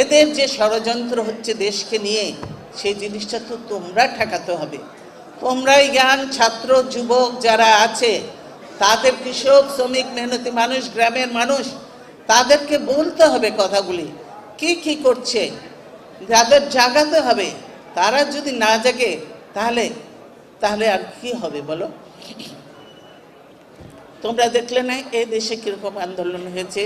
এদের যে ষড়যন্ত্র হচ্ছে দেশকে নিয়ে, সেই জিনিসটা তো তোমরা ঠেকাতে হবে। তোমরাই জ্ঞান, ছাত্র, যুবক যারা আছে, তাদের কৃষক, শ্রমিক, মেহনতি মানুষ, গ্রামের মানুষ, তাদেরকে বলতে হবে কথাগুলি। কি কি করছে? যাদের জাগাতে হবে, তারা যদি না জাগে, তাহলে তাহলে আর কি হবে বলো? তোমরা দেখলে না, এই দেশে কীরকম আন্দোলন হয়েছে?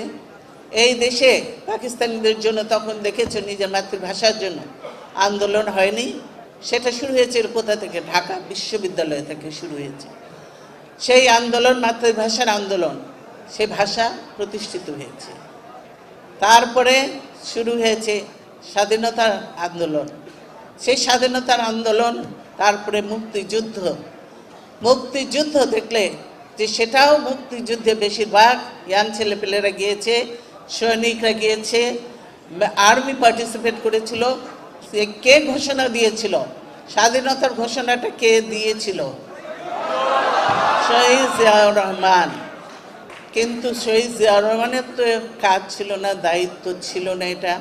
এই দেশে পাকিস্তানিদের জন্য তখন দেখেছ নিজের মাতৃভাষার জন্য আন্দোলন হয়নি? সেটা শুরু হয়েছে কোথা থেকে? ঢাকা বিশ্ববিদ্যালয় থেকে শুরু হয়েছে। সেই আন্দোলন, মাতৃভাষার আন্দোলন সেই ভাষা প্রতিষ্ঠিত হয়েছে। তারপরে শুরু হয়েছে স্বাধীনতার আন্দোলন। সেই স্বাধীনতার আন্দোলন, তারপরে মুক্তিযুদ্ধ। মুক্তিযুদ্ধ দেখলে যে সেটাও মুক্তিযুদ্ধে বেশিরভাগ ইয়াং ছেলেপেলেরা গিয়েছে সৈনিকরা গিয়েছে আর্মি পার্টিসিপেট করেছিল। সে কে ঘোষণা দিয়েছিল? স্বাধীনতার ঘোষণাটা কে দিয়েছিল? শহীদ জিয়াউর রহমান। কিন্তু শহীদ জিয়াউর রহমানের তো কাজ ছিল না, দায়িত্ব ছিল না এটা।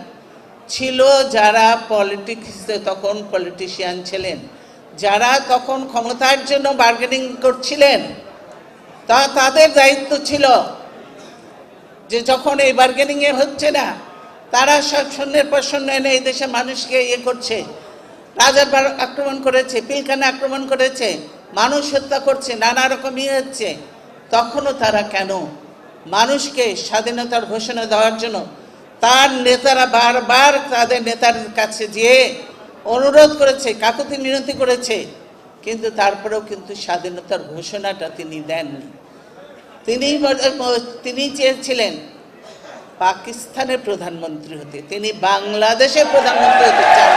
ছিল যারা পলিটিক্সে তখন পলিটিশিয়ান ছিলেন। যারা তখন ক্ষমতার জন্য বার্গেনিং করছিলেন, তা তাদের দায়িত্ব ছিল। যে যখন এই বার্গেনিংয়ে হচ্ছে না, তারা সব শূন্যের পর শূন্য এনে এই দেশের মানুষকে ইয়ে করছে। রাজার বার আক্রমণ করেছে, পিলখানা আক্রমণ করেছে, মানুষ হত্যা করছে, নানা রকম ইয়ে হচ্ছে। তখনও তারা কেন? মানুষকে স্বাধীনতার ঘোষণা দেওয়ার জন্য তার নেতারা বারবার তাদের নেতার কাছে যেয়ে অনুরোধ করেছে, কাকুতি মিনতি করেছে, কিন্তু তারপরেও কিন্তু স্বাধীনতার ঘোষণাটা তিনি দেননি। তিনি তিনি চেয়েছিলেন পাকিস্তানের প্রধানমন্ত্রী হতে। তিনি বাংলাদেশের প্রধানমন্ত্রী হতে চান।